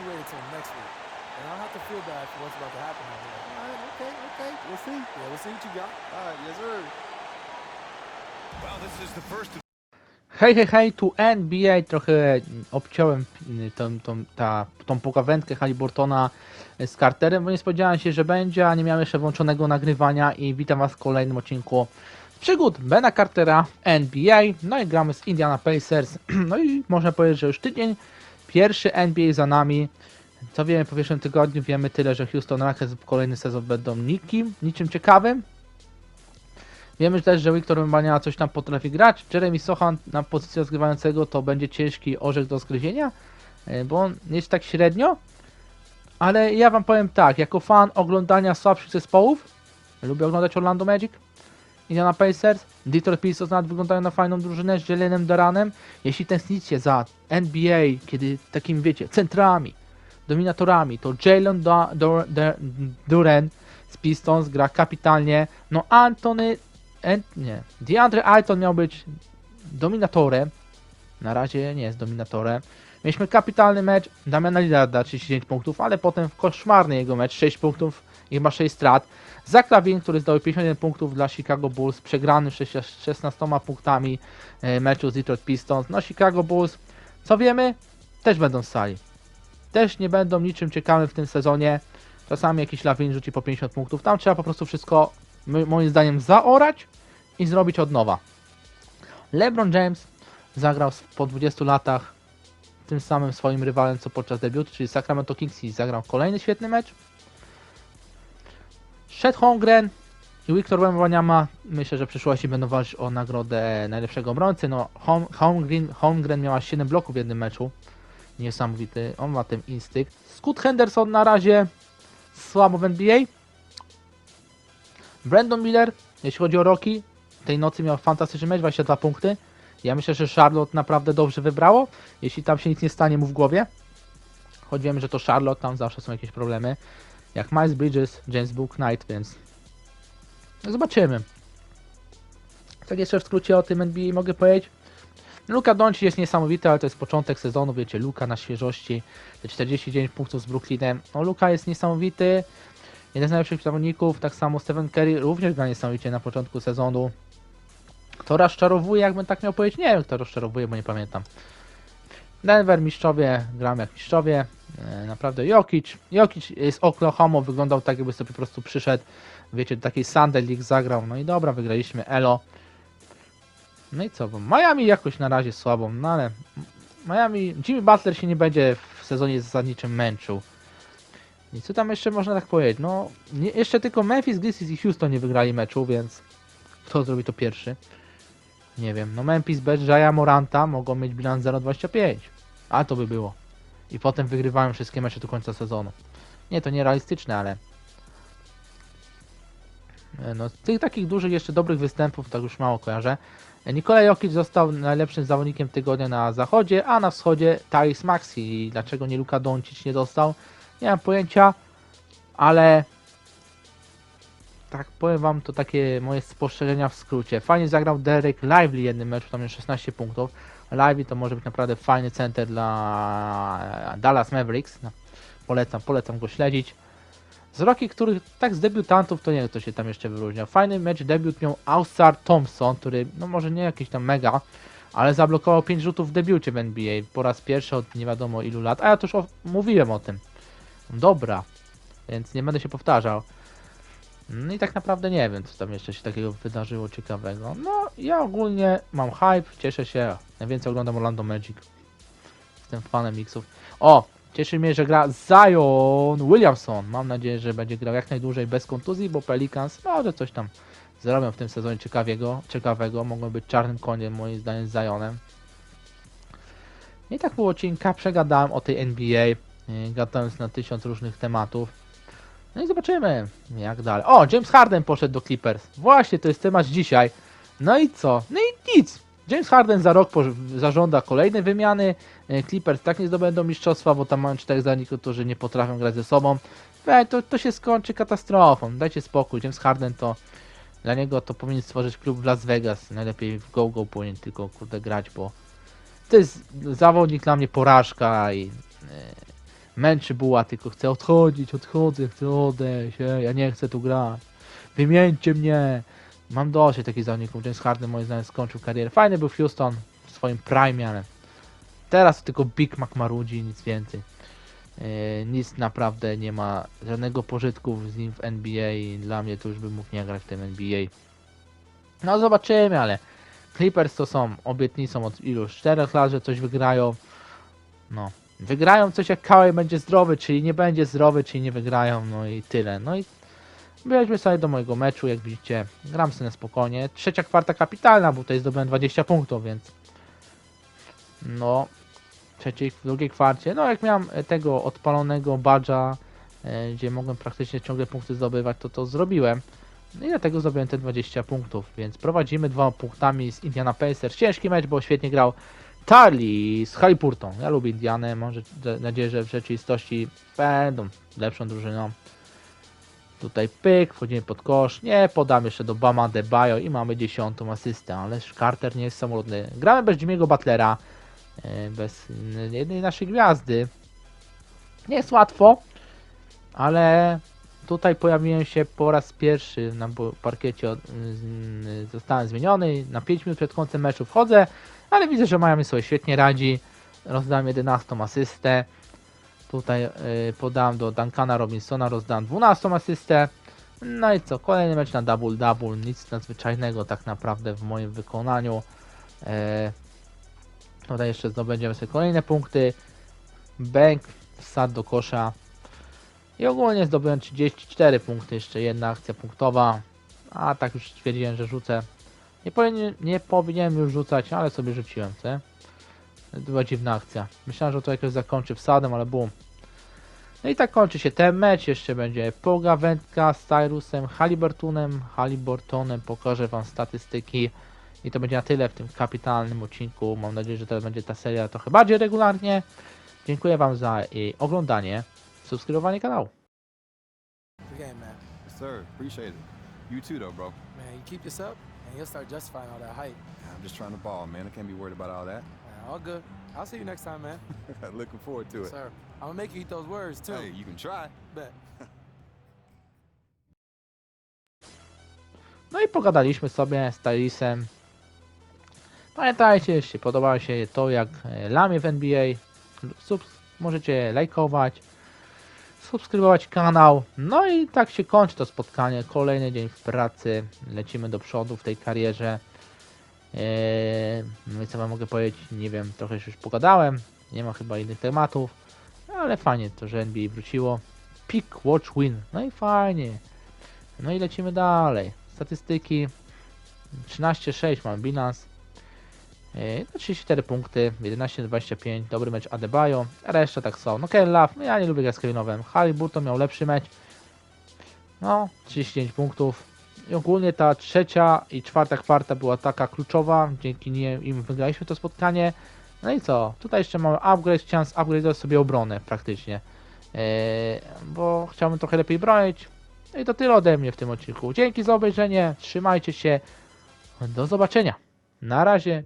you wait until next week. And I don't have to feel bad for what's about to happen. I'll be like, all right, okay, okay, we'll see. Yeah, we'll see what you got. All right, yes, sir. Well, this is the first of Hej, hej, hej, tu NBA, trochę mm, obciąłem mm, tą, tą, ta, tą pogawędkę Haliburtona z Carterem, bo nie spodziewałem się, że będzie, a nie miałem jeszcze włączonego nagrywania i witam Was w kolejnym odcinku z przygód Bena Cartera NBA, no i gramy z Indiana Pacers, no i można powiedzieć, że już tydzień pierwszy NBA za nami, co wiemy po pierwszym tygodniu, wiemy tyle, że Houston Rockets w kolejny sezon będą nikim, niczym ciekawym, Wiemy też, że Wiktor Wembania coś tam potrafi grać. Jeremy Sochan na pozycji rozgrywającego to będzie ciężki orzech do zgryzienia, e, bo on jest tak średnio. Ale ja wam powiem tak, jako fan oglądania słabszych zespołów, lubię oglądać Orlando Magic, Indiana Pacers, Detroit Pistons nawet wyglądają na fajną drużynę z Jelenem Daranem. Jeśli tęsknicie za NBA, kiedy takimi wiecie, centrami, dominatorami, to Jalen Duran z Pistons gra kapitalnie. No Antony Ant, nie. DeAndre Ayton miał być dominatorem. Na razie nie jest dominatorem. Mieliśmy kapitalny mecz Damiana Lillarda 39 punktów, ale potem w koszmarny jego mecz 6 punktów i chyba 6 strat. Zach Lavin, który zdał 51 punktów dla Chicago Bulls, przegrany 6 16 punktami e, meczu z Detroit Pistons. No Chicago Bulls, co wiemy, też będą w sali. Też nie będą niczym ciekawym w tym sezonie. Czasami jakiś Lavin rzuci po 50 punktów. Tam trzeba po prostu wszystko moim zdaniem zaorać i zrobić od nowa. LeBron James zagrał po 20 latach tym samym swoim rywalem co podczas debiutu, czyli Sacramento Kings i zagrał kolejny świetny mecz. Shed Holmgren i Wiktor Wembanyama myślę, że w przyszłości będą walczyć o nagrodę najlepszego obrońcy. No, Holm- Holmgren, Holmgren miała 7 bloków w jednym meczu. Niesamowity, on ma ten instynkt. Scott Henderson na razie słabo w NBA. Brandon Miller, jeśli chodzi o Rocky, tej nocy miał fantastyczny mecz, 22 punkty. Ja myślę, że Charlotte naprawdę dobrze wybrało, jeśli tam się nic nie stanie mu w głowie. Choć wiemy, że to Charlotte, tam zawsze są jakieś problemy. Jak Miles Bridges, James Book Knight, więc no zobaczymy. Tak jeszcze w skrócie o tym NBA mogę powiedzieć. Luka Doncic jest niesamowity, ale to jest początek sezonu, wiecie, Luka na świeżości, te 49 punktów z Brooklynem. No Luka jest niesamowity, jeden z najlepszych zawodników, tak samo Stephen Curry również gra niesamowicie na początku sezonu. Kto rozczarowuje, jakbym tak miał powiedzieć? Nie wiem, kto rozczarowuje, bo nie pamiętam. Denver, mistrzowie, gramy jak mistrzowie. E, naprawdę Jokic. Jokic z Oklahoma wyglądał tak, jakby sobie po prostu przyszedł, wiecie, do takiej Sunday League zagrał. No i dobra, wygraliśmy Elo. No i co? Bo Miami jakoś na razie słabą, no ale Miami, Jimmy Butler się nie będzie w sezonie zasadniczym męczył. I co tam jeszcze można tak powiedzieć? No, nie, jeszcze tylko Memphis Grizzlies i Houston nie wygrali meczu, więc kto zrobi to pierwszy? Nie wiem. No Memphis bez Jaya Moranta mogą mieć bilans 0,25. A to by było. I potem wygrywają wszystkie mecze do końca sezonu. Nie, to nierealistyczne, ale... E, No, z tych takich dużych, jeszcze dobrych występów, tak już mało kojarzę. E, Nikola Jokic został najlepszym zawodnikiem tygodnia na zachodzie, a na wschodzie Tyrese Maxi. Dlaczego nie Luka Doncic nie dostał? Nie mam pojęcia, ale tak powiem wam to takie moje spostrzeżenia w skrócie. Fajnie zagrał Derek Lively jednym meczu, tam jest 16 punktów. Lively to może być naprawdę fajny center dla Dallas Mavericks. No, polecam, polecam go śledzić. Z Rocky, których tak z debiutantów, to nie wiem, kto się tam jeszcze wyróżniał. Fajny mecz debiut miał Ausar Thompson, który, no może nie jakiś tam mega, ale zablokował 5 rzutów w debiucie w NBA po raz pierwszy od nie wiadomo ilu lat. A ja to już o, mówiłem o tym. Dobra, więc nie będę się powtarzał. No i tak naprawdę nie wiem, co tam jeszcze się takiego wydarzyło ciekawego. No, ja ogólnie mam hype, cieszę się. Najwięcej oglądam Orlando Magic. Jestem fanem Mixów. O, cieszy mnie, że gra Zion Williamson. Mam nadzieję, że będzie grał jak najdłużej bez kontuzji, bo Pelicans może coś tam zrobią w tym sezonie ciekawego. ciekawego. Mogą być czarnym koniem, moim zdaniem, z Zionem. I tak było odcinka, przegadałem o tej NBA, yy, gadając na tysiąc różnych tematów. No i zobaczymy, jak dalej. O, James Harden poszedł do Clippers. Właśnie, to jest temat dzisiaj. No i co? No i nic. James Harden za rok zażąda kolejnej wymiany. E, Clippers tak nie zdobędą mistrzostwa, bo tam mają czterech zawodników, którzy nie potrafią grać ze sobą. Ej, to, to się skończy katastrofą. Dajcie spokój. James Harden to dla niego to powinien stworzyć klub w Las Vegas. Najlepiej w go-go powinien tylko kurde grać, bo to jest zawodnik dla mnie porażka i e, męczy buła, tylko chce odchodzić, odchodzę, chcę odejść, ej, ja nie chcę tu grać. Wymieńcie mnie. Mam dosyć takich zawodników. James Harden moim zdaniem skończył karierę. Fajny był Houston w swoim prime, ale teraz tylko Big Mac marudzi, nic więcej. Yy, nic naprawdę nie ma żadnego pożytku z nim w NBA i dla mnie to już bym mógł nie grać w tym NBA. No zobaczymy, ale Clippers to są obietnicą od iluś 4 lat, że coś wygrają. No, wygrają coś jak Kawhi będzie zdrowy, czyli nie będzie zdrowy, czyli nie wygrają, no i tyle. No i Byliśmy sobie do mojego meczu, jak widzicie, gram sobie na spokojnie. Trzecia kwarta kapitalna, bo tutaj zdobyłem 20 punktów, więc no, trzeciej, w drugiej kwarcie, no jak miałem e, tego odpalonego badża, e, gdzie mogłem praktycznie ciągle punkty zdobywać, to to zrobiłem. No i dlatego zdobyłem te 20 punktów, więc prowadzimy dwoma punktami z Indiana Pacers. Ciężki mecz, bo świetnie grał Tarli z Halliburton. Ja lubię Indianę, mam nadzieję, że w rzeczywistości będą lepszą drużyną. Tutaj pyk, wchodzimy pod kosz. Nie, podam jeszcze do Bama Debajo i mamy dziesiątą asystę, ależ Carter nie jest samolotny. Gramy bez Jimmy'ego Butlera, e, bez jednej naszej gwiazdy. Nie jest łatwo, ale tutaj pojawiłem się po raz pierwszy na parkiecie. Zostałem zmieniony. Na 5 minut przed końcem meczu wchodzę, ale widzę, że Miami sobie świetnie radzi. Rozdałem 11 asystę. Tutaj y, podałem do Duncana Robinsona, rozdałem 12 asystę. No i co, kolejny mecz na double double, nic nadzwyczajnego tak naprawdę w moim wykonaniu. E, tutaj jeszcze zdobędziemy sobie kolejne punkty. Bank, wsad do kosza. I ogólnie zdobyłem 34 punkty, jeszcze jedna akcja punktowa. A tak już stwierdziłem, że rzucę. Nie, powinien, nie powinienem już rzucać, ale sobie rzuciłem, co? Była dziwna akcja. Myślałem, że to jakoś zakończy wsadem, ale bum. No i tak kończy się ten mecz. Jeszcze będzie Poga Wędka z Cyrusem, Halliburtonem. Halliburtonem pokażę Wam statystyki. I to będzie na tyle w tym kapitalnym odcinku. Mam nadzieję, że teraz będzie ta seria trochę bardziej regularnie. Dziękuję Wam za jej oglądanie, subskrybowanie kanału. Game, man. Yes, sir. Appreciate it. You too, though, bro. Man, you keep this up, and you'll start justifying all that hype. I'm just trying to ball, man. I can't be worried about all that. Man, all good. I'll see you next time, man. Looking forward to it. Sir, I'm gonna make you eat those words too. Hey, you can try. Bet. No i pogadaliśmy sobie z Tylisem. Pamiętajcie, jeśli podobało się to jak e, lamię w NBA, sub, możecie lajkować, subskrybować kanał. No i tak się kończy to spotkanie. Kolejny dzień w pracy. Lecimy do przodu w tej karierze. Eee, no co wam mogę powiedzieć? Nie wiem, trochę już pogadałem. Nie ma chyba innych tematów. Ale fajnie to, że NBA wróciło. Pick, watch, win. No i fajnie. No i lecimy dalej. Statystyki 13-6 mam bilans. Yy, no 34 punkty, 11-25, dobry mecz Adebayo, reszta tak są. No Kevin Love, no ja nie lubię grać z Kevinowem. Halliburton miał lepszy mecz. No, 39 punktów. I ogólnie ta trzecia i czwarta kwarta była taka kluczowa, dzięki niej im wygraliśmy to spotkanie. No i co? Tutaj jeszcze mamy upgrade, chciałem upgrade'ować sobie obronę praktycznie. Yy, bo chciałbym trochę lepiej bronić. No i to tyle ode mnie w tym odcinku. Dzięki za obejrzenie, trzymajcie się, do zobaczenia. Na razie,